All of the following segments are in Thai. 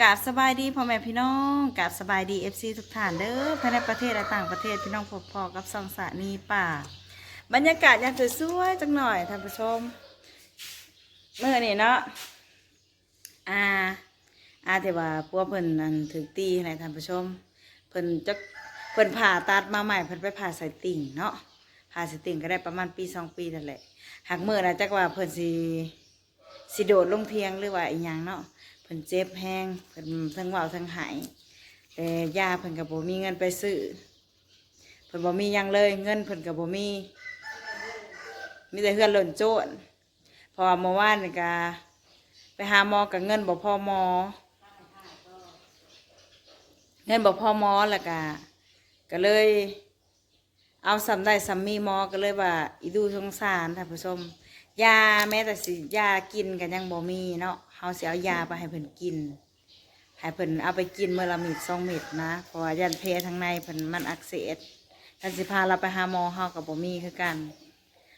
กาบสบายดีพ่อแม่พี่น้องกาบสบายดีเอฟซีทุกท่านเด้อภายในประเทศและต่างประเทศพี่น้องพบพอกับซองสานีป่า บรรยากาศยามสวยๆจังหน่อยท่านผู้ชมเมื่อนี่เนาะอาอาแต่ว่าพวกเพิ่นนั่นถึงตีให้ท่านผู้ชม เพิ่นจะเพิ่นผ่าตัดมาใหม่เพิ่นไปผ่าสายติ่งเนาะผ่าสายติ่งก็ได้ประมาณปีสองปีนั่นแหละหากเมื่อนะจักว่าเพิ่นสิสิโดดลงเทียงหรือว่าอีหยังเนาะ พิ่นเจ็บแห้งเพิ่นทั้งเว่าทั้งหายแต่ยาเพิ่นกับบ่มีเงินไปซื้อเพิ่นบ่มียังเลย เงินเพิ่นกับบ่มี มีแต่เฮือนหล่นโจรเพอเมื่อวานนี่ก็ไปหาหมอกับเงินบ่พอหมอ เงินบ่พอหมอแล้วก็ก็เลย เอาสำได้สำมีหมอก็เลยว่า อีดูสงสารท่านผู้ชม ยาแม้แต่สิยากินกันยังบ่มีเนาะเฮาสิเอายาไปให้เพิ่นกินให้เพิ่นเอาไปกินเมื่อละเม็ดสองเม็ดนะเพราะว่ายันเพทางในเพิ่นมันอักเสบท่านสิพาเราไปหาหมอเฮากับบ่มีคือกัน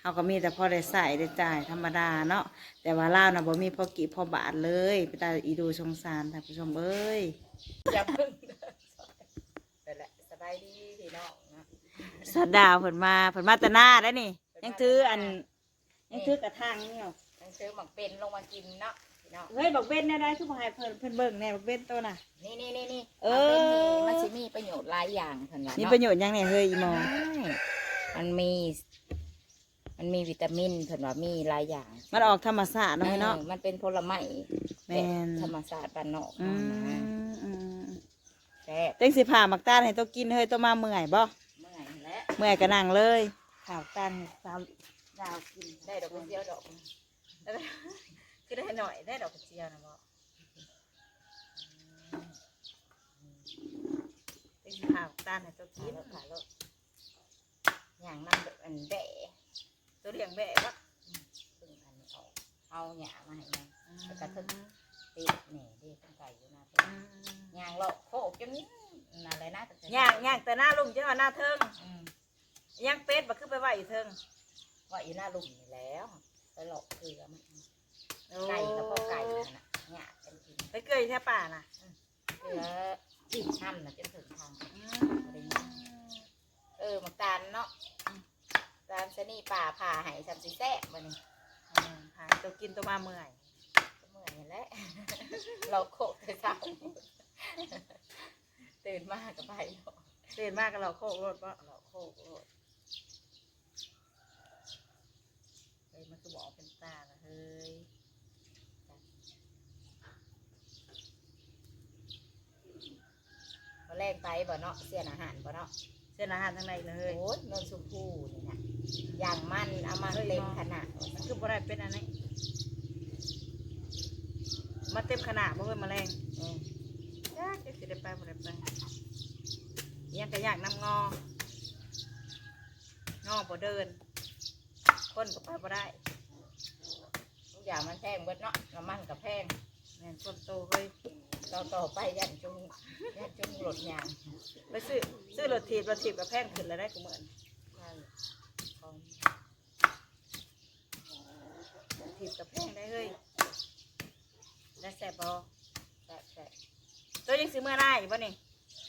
เฮาก็มีแต่พอได้ใส่ได้จ่ายธรรมดาเนาะแต่ว่าเล่านะบ่มีพอกิพอบาทเลยไปตาอีดูสงสารท่านผู้ชมเอ้ยอย่าเพิ่งนั่นแหละสบายดีพี่น้องนะสัตว์ดาวเพิ่นมาเพิ่นมาแต่หน้าได้นี่ยังถืออัน ยังถือกระถางนี่เนาะทั้งซื้อหมักเป็นลงมากินเนาะพี่น้องเฮ้ยบักเบ็ดแน่ได้คือบ่ให้เพิ่นเพิ่นเบิ่งแน่บักเบ็ดตัวน่ะ นี่นี่นี่นี่เออ หมักเป็นนี่มันจะมีประโยชน์หลายอย่างเพิ่นว่ามีเนาะประโยชน์หยังเนี่ยเฮ้ยอีหมอ ใช่มันมี มันมีวิตามินเพิ่นว่ามีหลายอย่างมันออกธรรมชาติเนาะเฮ้ยเนาะ ออมันเป็นผลไม้แม่น ธรรมชาติบ้านนอกอืเนาะนะมอืมแซ่บเต็งสิผ่ามักตาลให้ตัวกินเฮ้ยตัวมาเมื่อยบ่ เมื่อยและเมื่อยก็นั่งเลยข่าวตาลให้สาว ดาวกินได้ดอกกระเจียวดอกคือได้หน่อยได้ดอกกระเจียวนะบ่เต็งสิผ่ามักตาลให้ตัวกิกินนแล้วค่ะแล้วอย่างนั้นแบบอันแบะตัวเลี้ยงแบะบ่ซึ่งอันนี้เอาเอาหยามาให้มันแล้วก็ทึกตีนี่ดีขึ้นไก่อยู่นะอืมยางเราโคกจนอะไรนะย่างย่างแต่หน้าลุงเจ้าหน้าเทิงอืมย่างเป็ดบ่คือไปไหวอยู่เทิง ว่าอยู่หน้าลุมนี่แล้วไปหลอกคือมันโอ้ไก่กับพ่อไก่นั่นน่ะหยากันกินไปเกยแท่ป่าน่ะเพื่อจิ้มห้ำนะจนถึงทางอืมเออมันตาลเนาะตาลชะนีป่าผ่าใหายทำสีแซ่บมันนี่อืมหาตัวกินตัวมาเมื่อยก็เมื่อยนั่นแหละเราโคกแต่เช้าตื่นมากกับไปเนาะเดินมากกับเราโคกรถบ่เราโคกโลด เฮ้ยมันคือ บอกเป็นตาละเฮ้ยมาแรกไปบ่เนาะเสียนอาหารบ่เนาะเส้นอาหารทางในเลย โอ้ยนนสุภูนี่นะอย่างมันเอามาเต็มขนาดมันคือบ่ได้เป็นอันนี้มาเต็มขนาดบ่เฮ้ยแมาแรงอืมยากจะสิได้ไปบ่ได้ไปยังก็อยากนำงองอบ่เดินคนก็ไปบ่ได้ ทุกอย่างมันแพงเบิ ดเนาะน้ำมันกับแพงแม่นคนโตเฮ้ยต่อต่อไปยันจุงยันจุงหลดยางไปซื้อซื้อรถถีบรถถีบกับแพงขึ้นแล้วได้กูเหมือนใช่ของรถถีบกับแพงได้เฮ้ยได้แซ่บบ่แซ่บแซ่บตัวยังซื้อเมื่อได้อยู่บ่นี่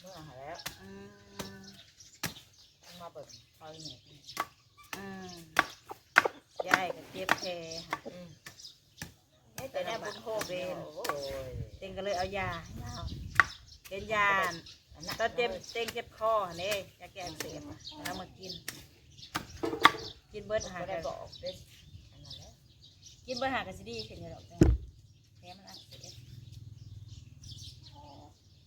เมื่อหาแล้วอืมต้องมาเบิกเขาหน่อยอืมยายก็เจ็บแผลค่ะอืมนี่ แต่เนี่ยบุญโฮเบนโอ้ยเต็งก็เลยเอายาให้เราเป็นยาอันนั้นตอนเจ็บเต็งเจ็บคอเนี่ยยาแก้อักเสบอะแล้วมากิน กินเบิร์ดหาก็กัได้นบอกเด้ออันนั้นแหละกินเบิร์ดหากันสิดีขึ้นอยู่ดอกจังแผลมันอักเสบ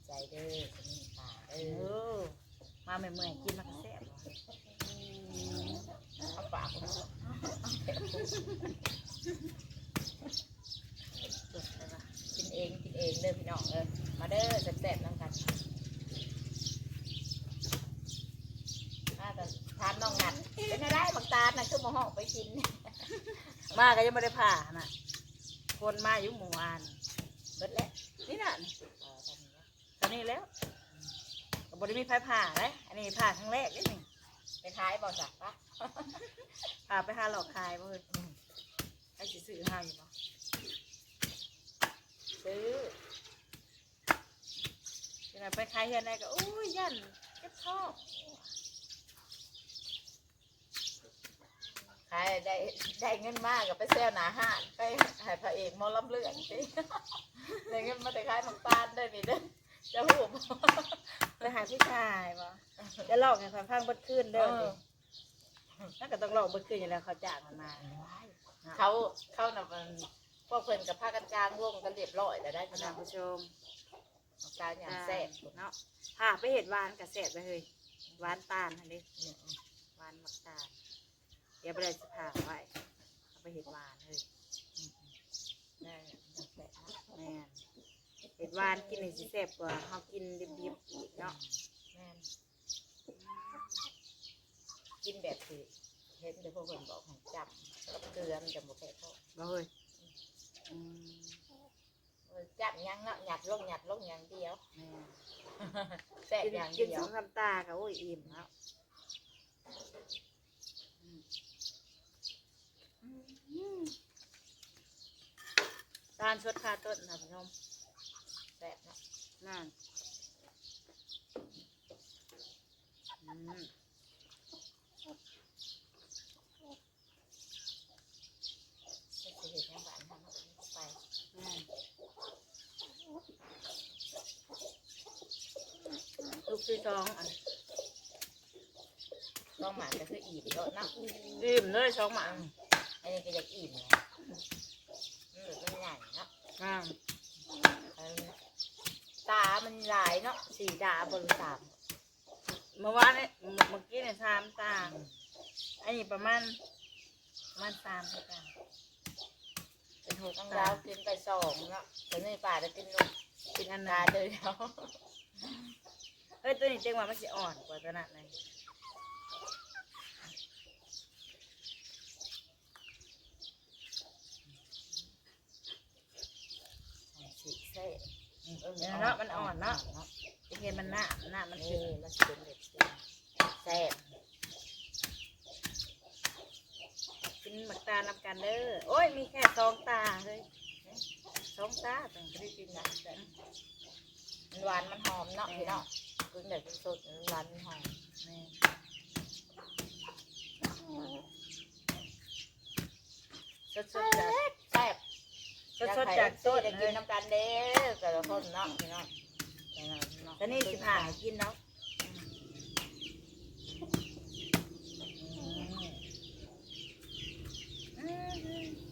ใจเด้อคนนี้ป่าเอเอออมาเมื่อยๆกินมันก็แซ่บเอาปากผม สุดเลยว่ะ กินเองกินเองเด้อพี่น้อง เออมาเด้อแซ่บๆน้ำกันมาแต่ทานน้องนัดเป็นอะไรบักตาลน่ะคือมาห้องไปกิน มาก็ยังไม่ได้ผ่าน่ะ คนมาอยู่หมู่บ้านเบิดแล้วนี่น่ะเออทำนี้ตอนนี้แล้วก็บริมีไฟผ่าเลยอันนี้ผ่าครั้งแรกเลยนี่ไปขายบ่จักปะผ่าไปหาหลอกขายบ่เลยให้สิซื้อห้าอยู่ปะซื้อ จังไดไปขายเฮือนได้ก็โอ้ยยันเจ็บท้องขายได้ได้เงินมากกับไปเซลหนาห้านไปให้พระเอกหมอลำเลืองสิได้เงินมาแต่ขายน้ำตาลได้นี่เด้อจะหูบไปหาผู้ชายบ่จะลอกให้ฟังพังเบดคืนเด้อสินั่นก็ต้องลอกเบดคืนอยู่แล้วเขาจ้างมันมาเขาเขาน่ะมันพวกเพิ่นกับผ้ากันกลางวงกันเรียบร้อยแต่ได้ขนาท่าดนผู้ชม การอย่างแซ่บเนาะพาไปเห็ดหวานกับแสบไปเลยหวานตาลอันนี้หวานมักตาลเดี๋ยวไปเลยสิพาไว้เอาไปเห็ดหวานเลยได้แซ่บแม่นเห็ดหวานกินให้สิแสบกว่าเขากินดิบๆอีกเนาะแม่นกินแบบที่เห็นแต่พวกเพิ่นบอกให้จำกับเกลือมันจะบ่แพ้ท้องบ่เฮ้ยอืมเออ จับยังเนาะหยัดลงหยัดลงอย่างเดียวแม่นแซ่บกินอย่างกินเดียสวองคำตาก็โอ้ยอิ่มแล้วอืมอืมตาลสดคาต้นนะพี่น้องแซ่บเนาะนั่นอืม ก็สิเห็ดยังบ้านทำเอาไป นั่น ลูกที่สองอันต้องหมาก็คืออิ่มแล้วเนาะอิ่มเลยสองหมาอันนี้ก็อยากอิ่มนะมันเหลือมันใหญ่เนาะอ่าเออตา มันหลายเนาะสีดาบนสามเมื่อวานเนี่ยเมื่อกี้เนี่ยสามตาอันนี้ประมาณประมาณสามตาเป็นหกน้องตาดาวกินไปสองเนาะแต่ในป่าจะกินลูกกินอันตานั้นเดียว เอ้ยตัวนี้เจ๊งว่ามันจะอ่อนกว่าตัวนั้นเลยสีเซ่เออเนาะมันอ่อนเนาะจะเห็นมันหน้าหน้ามันนี่คือมันเป็นแบบแซ่บกินหมักตาลำกันเด้อโอ้ยมีแค่สองตาเฮ้ยสองตาต้องไม่ได้กินนะแต่มันหวานมันหอมเนาะพี่เนาะ กินแบบสดๆมันหวานหอมแม่สดๆจากแซ่บสดๆจากต้นได้เลกินยน้ำกันเด้อแต่ละคนเนาะพี่เนาะตอนนี้สิผ่าให้กินเนาะอืม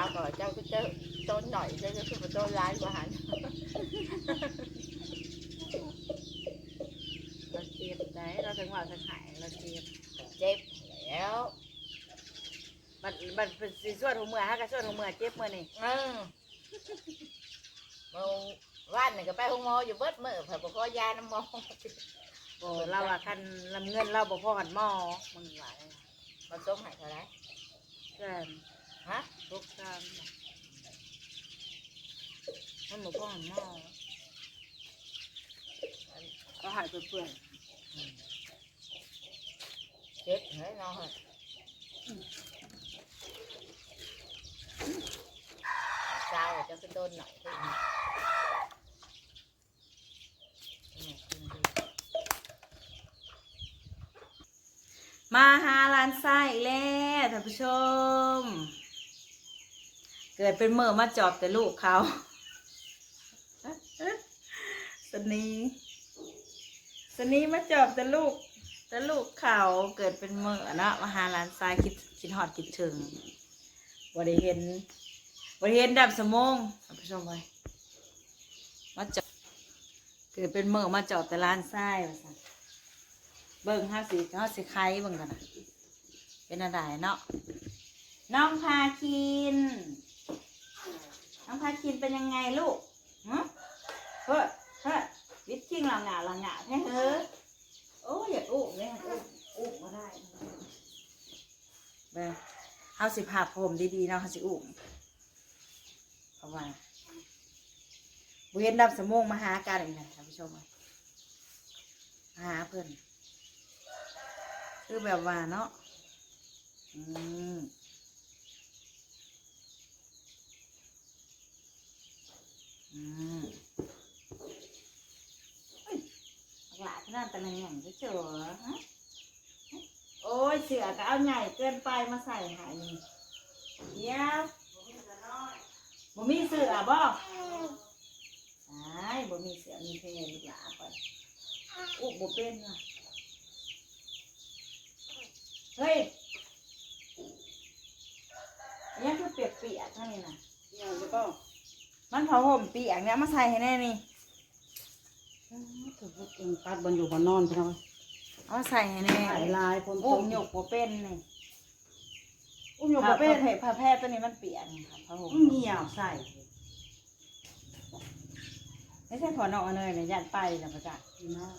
าวก็เจ้าก็เจอต้นหน่อยเจ้าก็คือว่าต้นร้ายกว่าหันเราเจ็บได้เราถึงว่าจะหายเราเจ็บเจ็บแล้วบัดบัดเป็นสีส่วนหัวมือฮะกับส่วนหัวมือเจ็บมือนี่เออเมื่อว่านนี่ก็ไปห้องหมออยู่เบิดมือเผื่อบอกยาน้ำหมอโอ้เราอะคันลำเงินเราบ่พอกันหม้อมึงหลามาส้มให้เท่าไหรเกิน ฮะทุกทางมันบ่พอกันหม้อก็หายเปื่อยเจ็บเฮ้ยน้องเฮ้ยเจ้าจะเป็นโดนหน่อยที่นี่นี่กินดีๆมาหาร้านไส้อีกแล้วท่านผู้ชม เกิดเป็นเมื่อมาจอบแต่ลูกเขาสนีสนีมาจอบแต่ลูก แต่ลูกเขาเกิดเป็นเมื่อเนาะมาหาร้านทรายคิดคิดหอดคิดถึงบริเห็นบริเห็นดับสมองท่านผู้ชมไปมาจอบเกิดเป็นเมื่อมาจอบแต่ร้านทรายว่าซั่นเบิ่งห้าสีห้าสีไข่เบิ่งกันนะเป็นอะไรเนาะน้องพาคิน น้องพาคินเป็นยังไงลูกฮะเฮ้ยเฮ้วิทย์ทิ้งหลังหงาหลังหงาแท้เฮ้ยโอ้ยอย่าอุ้มเลยอุ้มอุ้มมาได้เบ้งเฮาสิพาผมดีๆเนาะเฮาสิอุ้มเอาไว้บุเห็นดับสมงมาหากันอีกนะท่านผู้ชมมาหาเพื่อนคือแบบว่าเนาะอืม อืมหลานนั่นแต่ละอย่างจะเจอฮะโอ้ยเสือก็เอาใหญ่เกินไปมาใส่หายเดี๋ยวบ่มีเสือบ่ใช่บ่มีเสือมีเพลลูกหลานไปอุบบ่เป็นว่ะเฮ้ยอันนี้คือเปียกๆเท่านี้นะเนี่ยหรือเปล่า มันเผาห่มเปียกเนี่ยเอามาใส่ให้แน่นี่ถูกเองปัดบนอยู่บนนอนพี่น้องเอามาใส่ให้แน่หลายลายคนอุ้มหยกโปเป็นนี่อุ้มอยู่ผ้าประเภทผ้าผ้าแพทย์ตัวนี้มันเปียกนี่ค่ะผ้าห่มอุ้มเหี่ยวใส่ไม่ใช่ขอนอกเอาเนยนะยัดไปนะประจักษ์พี่น้อง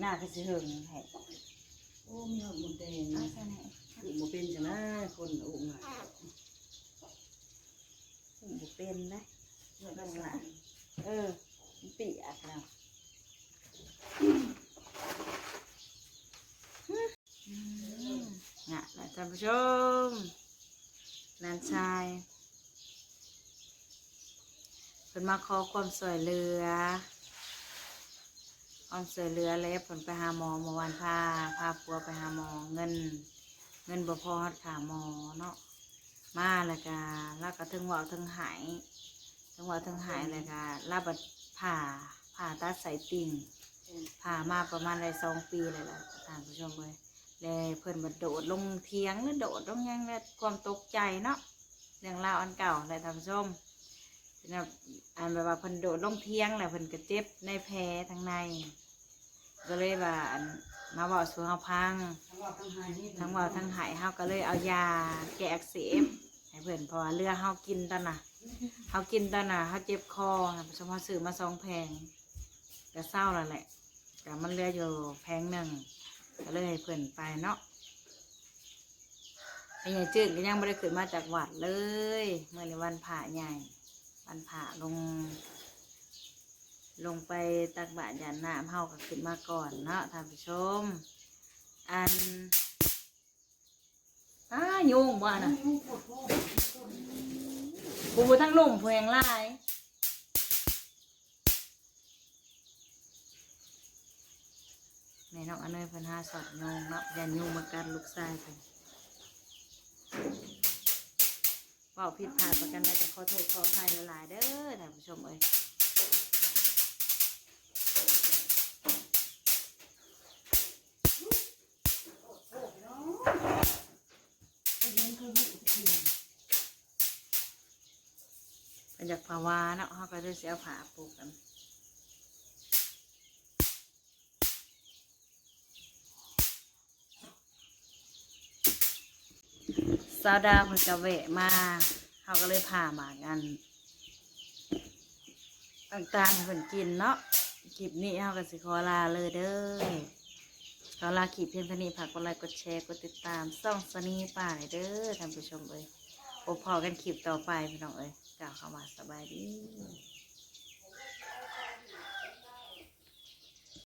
หน้าก็สิเหิงให้โอ้มีหอมบนแดงเอานะใส่ให้อุ้มบ่เป็นจังนะคนอุ้มง่ายอุ้มโปเป็นนะ เลือดนั่นแหละเออมันเปียกแล้วน่ะนะท่านผู้ชมนานชายเพิ่นมาขอความสวยเหลือความสวยเหลือแล้วเพิ่นไปหาหมอเมื่อวานพาพาปัวไปหาหมอเงิน เงินบ่พอฮอดขาหมอเนาะมาแล้วก็แล้วก็ถึงว่าถึงหาย ถึงว่าถึงหายแล้วก็ลาบัดผ่าผ่าตัดสายติ่งผ่ามาประมาณได้สองปีเลยล่ะท่านผู้ชมเลยแล้วเพิ่นบัดโดดลงเทียงหรือโดดลงยังแล้ความตกใจเนาะเรื่องราวอันเก่าเลยท่านผู้ชมนะอันแบบว่าเพิ่นโดดลงเทียงแหละเพิ่นก็เจ็บในแผลทางใน ก็เลยว่าอันมาบอกสู่เฮาพังทั้งว่าทั้งหายเว่าทั้งหายเฮาก็เลยเอายาแก้อักเสบให้เพิ่นพราะว่าเรือเฮากินตอนน่ะ เฮากินตอนน่ะเฮาเจ็บคอนะเฉพาะซื้อมาสองแผงก็เศร้าแล้วแหละแต่มันเหลืออยู่แผงหนึ่งก็เลยให้เพิ่นไปเนาะไอ้ใหญ่จืดก็ยังไม่ได้ขึ้นมาจากวัดเลยเมื่อในวันผ่าใหญ่ วันผ่าลง ลงไปตักบาตรยานน้ำเฮาก็ขึ้นมาก่อนเนาะท่านผู้ชม อันอ้ายุงว่านะ ปูทั้งลุ่มเพลงลายแม่น้องอันเนยเพิ่นหาสอดยุงเนาะยันยุงมากัดลูกชายเพิ่นเป่าผิดพลาดประกันได้แต่ขอโทษขออภัยหลายๆเด้อท่านผู้ชมเอ้ย เป็นจากภาวาเนาะเขาก็เลยเสียผาปลูกกันสาดาวเพิ่นก็แวะมาเขาก็เลยพามากันต่างๆให้เพิ่นกินเนาะคลิปนี้เขาก็สิขอลาเลยเด้อขอลาคลิปเพียงเท่านี้ฝากกดไลค์กดแชร์กดติดตามส่องสนีป่าเลยเด้อท่านผู้ชมเอ้ยพบพอกันคลิปต่อไปพี่น้องเอ้ย กล่าวเข้ามาสบายดี